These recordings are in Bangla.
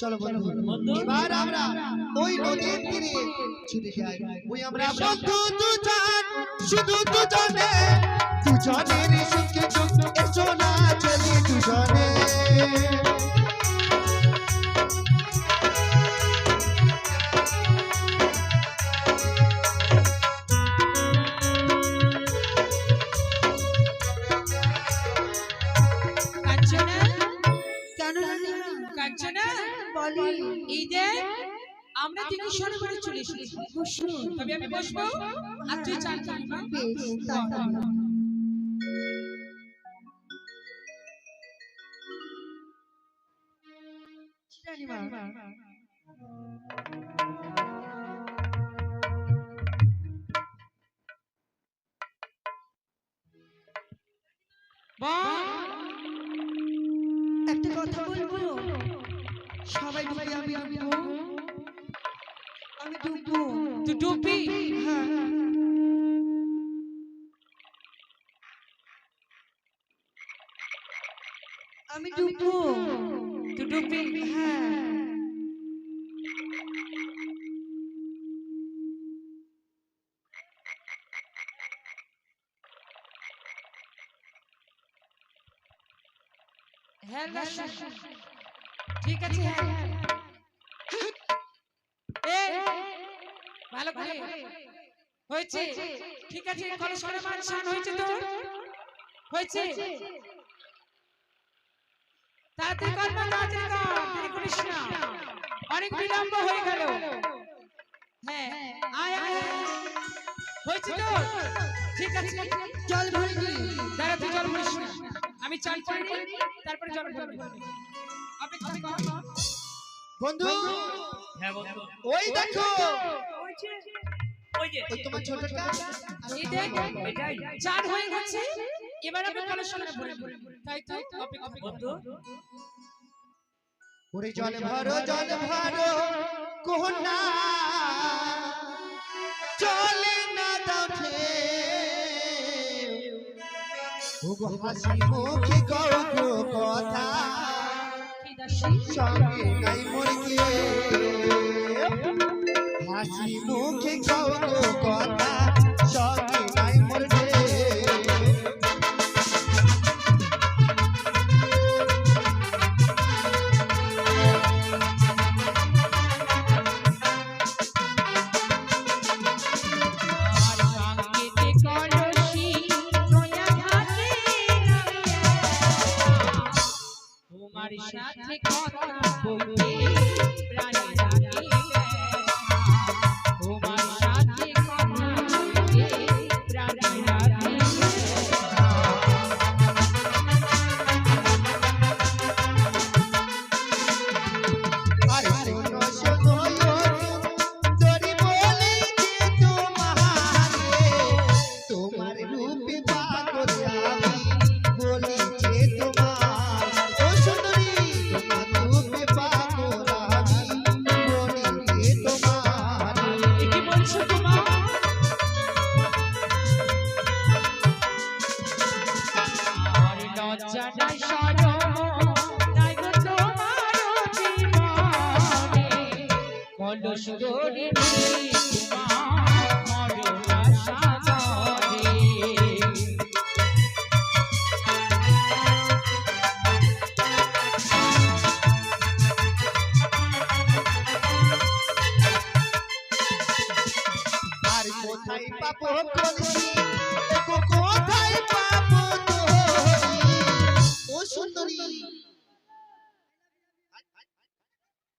চলো বন্ধু। এবার আমরা ওই নদীর তীরে ছুটে যাই। ওই আমরা শুধু দুজন শুধু দুজনে। দুজনের সুখে সুখ এসো না চলি দুজনে। আমরা থেকে করে চলে এসেছি। তবে আমি বসবো। আর তুই চান জানি মা। ডুববো তুই ডুববি হ্যাঁ। হ্যাঁ ঠিক আছে হ্যাঁ। ভালো করে। হয়েছে? ঠিক আছে কলস করে মান হয়েছে তো হয়েছে। তাড়াতাড়ি কর মা, তাড়াতাড়ি কর অনেক বিলম্ব হয়ে গেল। হ্যাঁ। আয় আয়। হয়েছে তো? ঠিক আছে। জল ভরিনি দাঁড়া তুই জল ভরিস না। আমি চাল করে নিই তারপরে জল ভরবি। অপেক্ষা কর। বন্ধু হ্যাঁ বন্ধু। ওই দেখো। ওই যে। ওই তোমার ছোটটা। এই দেখ এটাই হয়ে গেছে। এবার আমি কলসনে ভরে তাই। বন্ধু? ওরে জল ভরো জল ভরো কোহনা। চলে না ওগো হাসি মুখে গো কথা। সঙ্গে নাই মুরগি। হাসি মুখে গো কথা। সঙ্গে নাই মুরগি। লজ্জা নাই শরম গো তোমার জীবনে। কলস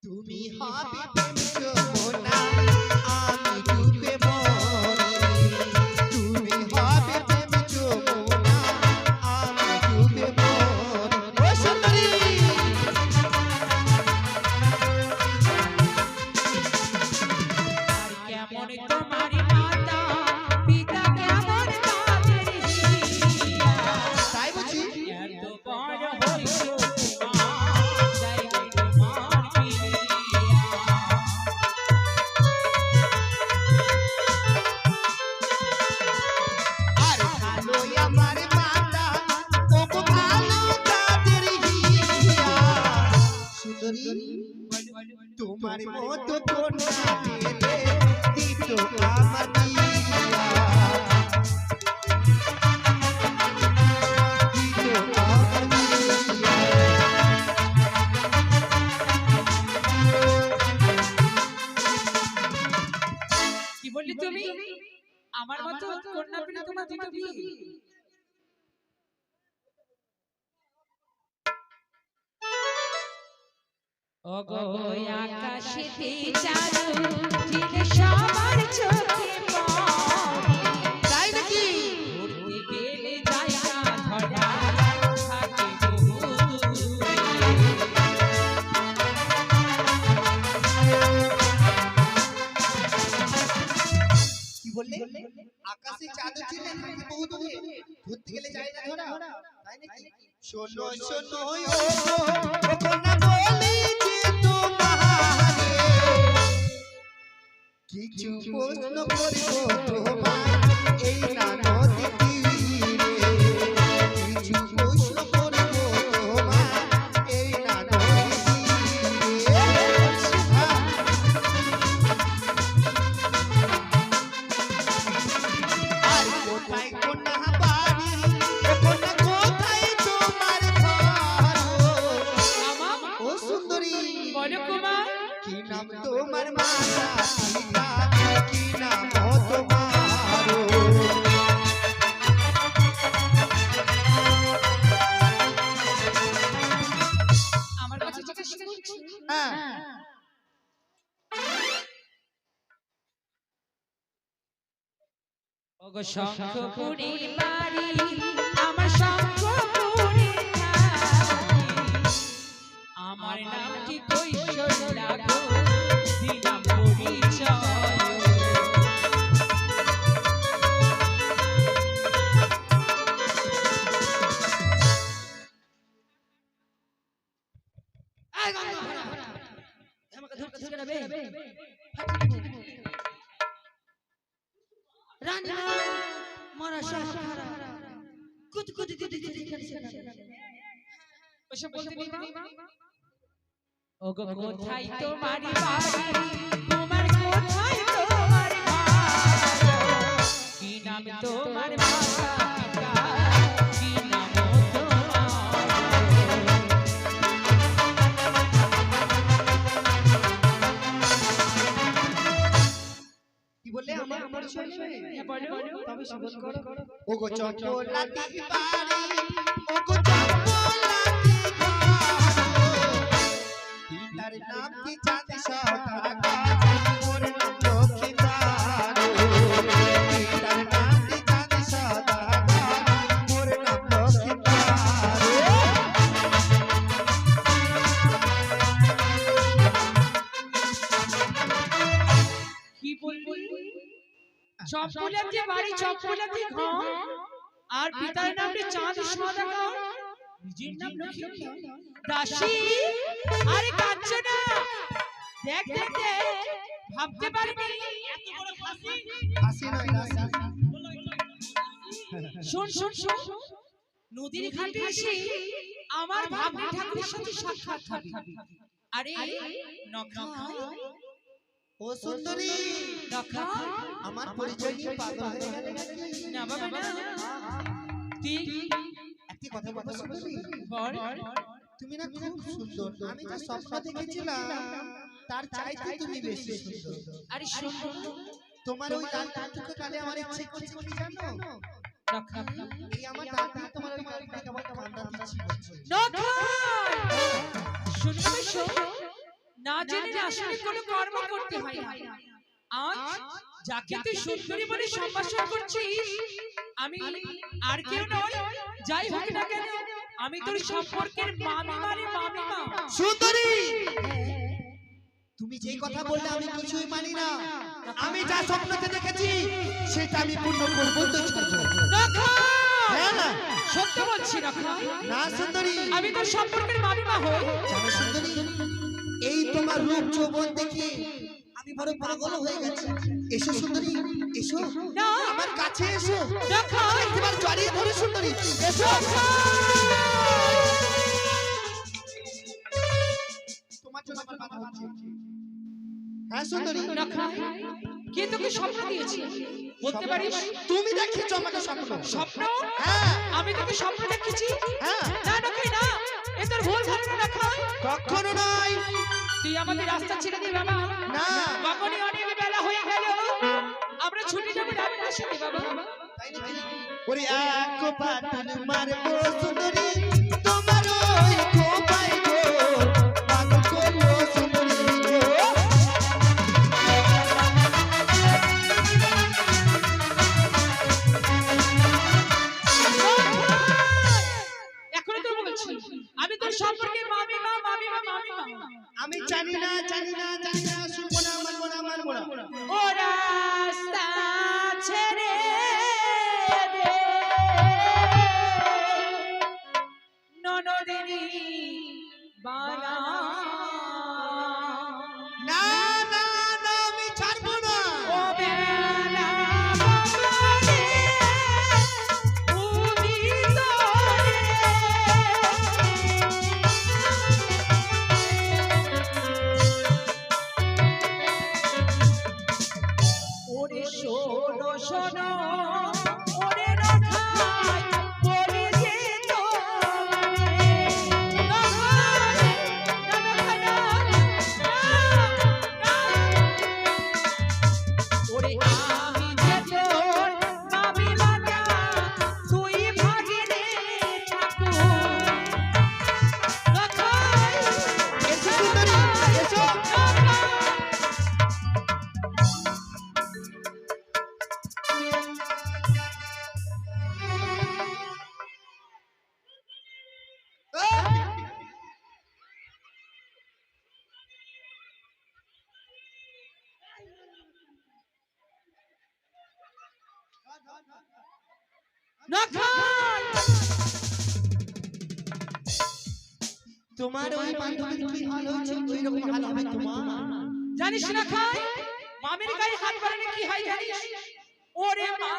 তুমি হবে প্রেম যমুনা তোমার মতো কন্যা ওগো আকাশেতে সবার চোখে তাই নাকি বললে আকাশে চাঁদ ছিল নাকি বহু দূরে ঘুরতে গেলে যায় না ধরা তাই নাকি শোনো শোনো ও কন্যা বলি কিছু প্রশ্ন করব তোমার এই না নদী হ্যাঁ। ওগো শঙ্খপুরি বাড়ি আমার শঙ্খপুরি। আমার নাম কি কৈশোর লাগো দিলাম পরিচয়। রানী মারা সব কুত কুত কুত কুত ওসব বলতে নেই মা। ওগো কোথায় তোমার বাড়ি? তোমার কোথায় তোমার ঘর কি নাম তোমার মাতা আমার পরিচয় নেবে বলো। তবে শ্রবণ করো। ও চটলাতি বাড়ি ও চটলাতি ঘর পিতার নাম কি চাঁদ চপ্পলাতি বাড়ি চপ্পলাতি ঘর। আর পিতার নামটি চাঁদ সদাগর নিজের নাম লক্ষ্মী দাসী? আরে কাঁদছে না। দেখ দেখ দেখ। ভাবতে পারিনি। এত বড় ফাঁসি? হাসি নয় হাসি শোন শোন শোন। নদীর ঘাটে এসে আমার ভাবনি ঠাকুরের সাথে সাক্ষাৎ খাবি আরে নখাই ও সুন্দরী! নখাই আমার পরিচয় নিয়ে পাগল হয়ে গেলে না বাবা না তুই একটি কথা বলব সুন্দরী। বল। তুমি না খুব সুন্দর। আমি যা স্বপ্ন দেখেছিলাম তার চাইতে তুমি বেশি সুন্দর। আরে শোন। তোমার ওই লাল টুকটুকে কানে আমার ইচ্ছে করছে কি জানো? এই আমার ডান তোমার ওই আমার দিচ্ছি শুনবে না জেনে আসলে কোনো কর্ম করতে হয় না। আজ যাকে তুই সুন্দরী বলে সম্ভাষণ করছিস আমি আর কেউ নয় যাই হোক না কেন আমি তোর সম্পর্কের মামি মানে মামিমা। সুন্দরী! তুমি যে কথা বললে আমি কিছুই মানি না। আমি যা স্বপ্নতে দেখেছি সেটা আমি পূর্ণ করব। তো হ্যাঁ না সত্য বলছি না সুন্দরী। আমি তোর সম্পর্কের মামিমা হই। আমার রূপ যৌবন দেখে আমি বড় পাগল হয়ে গেছি। এসো সুন্দরী এসো। আমার কাছে এসো। একবার জড়িয়ে ধরে সুন্দরী। এসো। হ্যাঁ তুমি হ্যাঁ। আমি স্বপ্ন হ্যাঁ। এ তোর ভুল কখনো নয়। তুই আমাদের রাস্তা ছেড়ে দে বাবা। না। কখনই অনেক বেলা হয়ে গেল। আমরা ছুটি যাব রাস্তা বাবা। তাই না ওরে এক পাটুল মারবো সুন্দরী। কোনদিনই বানা তোমার ওই বান্ধবীর কি হাল হয়েছে ওই রকম হাল হবে তোমার? জানিস না খাই? মামির গায়ে হাত বাড়ালে কি হয় জানিস? ওরে মা।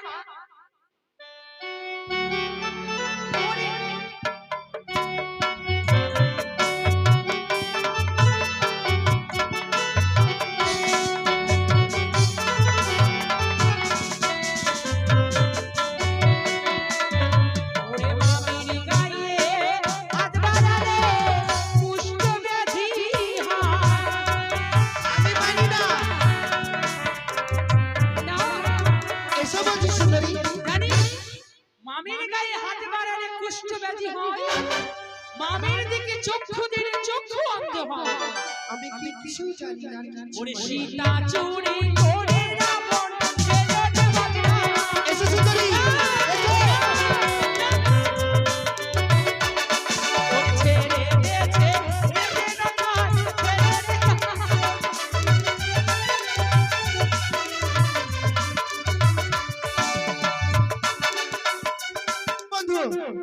আমি কিছু জানি না ওরে সীতা চুরি করে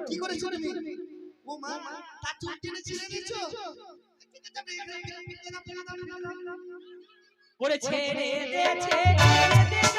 কি করেছ তুমি? ও মা তার চুল টেনে ছিঁড়ে দিয়েছ করে ছেড়ে দে ছেড়ে দে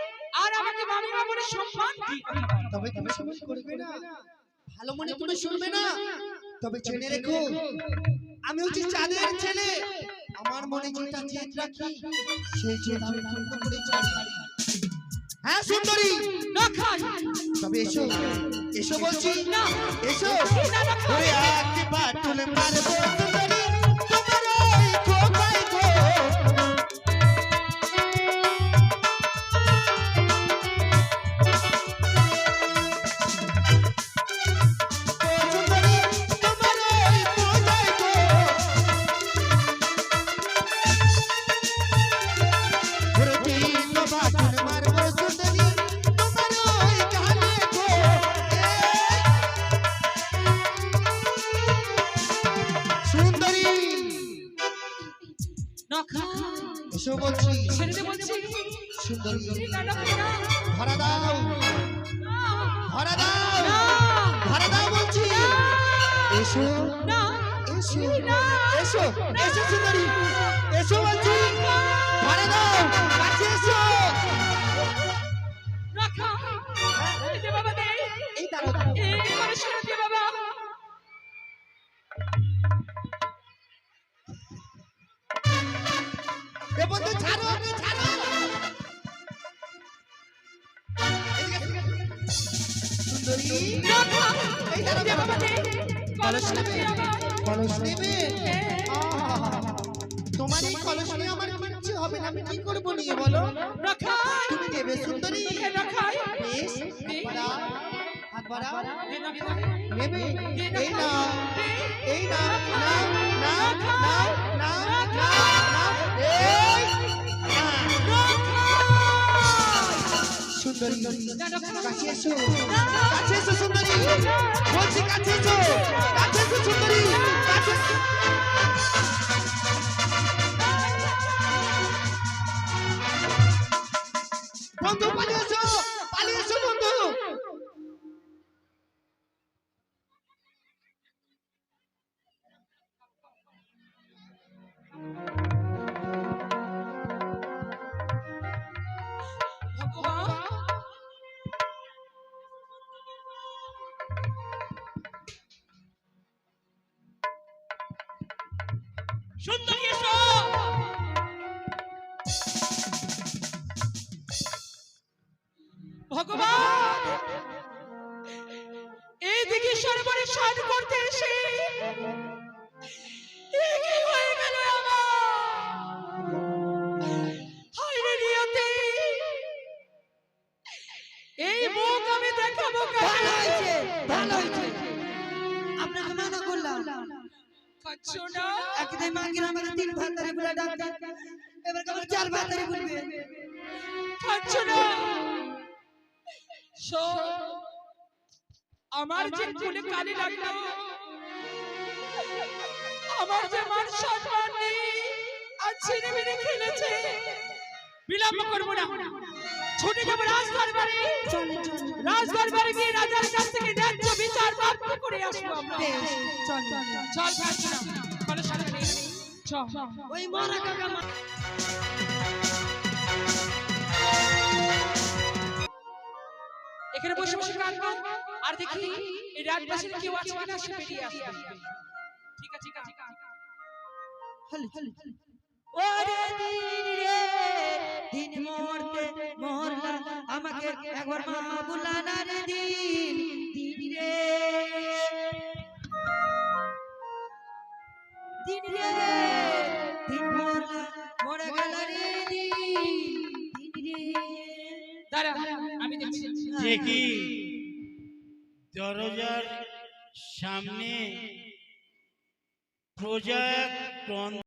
বলে সম্মান দিয়ে কথা বলে। তবে তুমি সবাই করবে না। ভালো মনে তুমি শুনবে না। তবে জেনে রেখো আমি হচ্ছি চাঁদের ছেলে। আমার মনে যেটা জেদ রাখি সেই জেদ আমি পূর্ণ করে ছাড়ি হ্যাঁ সুন্দরী না খাই। তবে এসো এসো বলছি না। এসো। ওরে একবার তুলে মারবো সুন্দরী সুন্দরী ধরা দাও। ধরা দাও। ধরা দাও বলছি। এসো। এসো। এসো। এসো সুন্দরী। এসো বলছি। ধরা দাও। কাছে এসো। এই দাঁড়াও দাঁড়াও। এ বন্ধু, ছাড়ো ছাড়ো। তোমার এই কলস নিয়ে আমার কিচ্ছু হবে না আমি কি করব নিয়ে বলো তুমি নেবে সুন্দরী বেশ হাত খাই নেবে এই না এই না না না না না না না সুন্দরী কাছে এসো কাছে এসো সুন্দরী বলছি কাছে এসো কাছে এসো সুন্দরী কাছে। বন্ধু পালিয়ে সুন্দরী ভাতারে বলবে। খাচ্ছ না। আমার যে ফুলে কালি লাগল আমার যে মান সম্মান নেই আর ছেড়ে মেরে খেলেছে। বিলম্ব করব না। ছুটে যাব রাজ দরবারে চলে চলে রাজ দরবারে গিয়ে রাজার কাছ থেকে ন্যায্য বিচার প্রাপ্ত করে আসব চলে চল চলো। চল ওই মরা কাকা এখানে বসে বসে কাঁদবো আর দেখি এই রাত রাজবাসীর কেউ আছে কিনা সে বেরিয়ে আসবে। ঠিক আছে ঠিক আছে। হলে হলে ওরে দিন রে দিন মরতে মরলা আমাকে একবার মা বুলা না রে দিন। দিন। রে। দিন রে। দিন মরলা মরে গেল রে দিন। দিন রে। দাঁড়া আমি দেখছি। দেখি দরজার সামনে প্রজা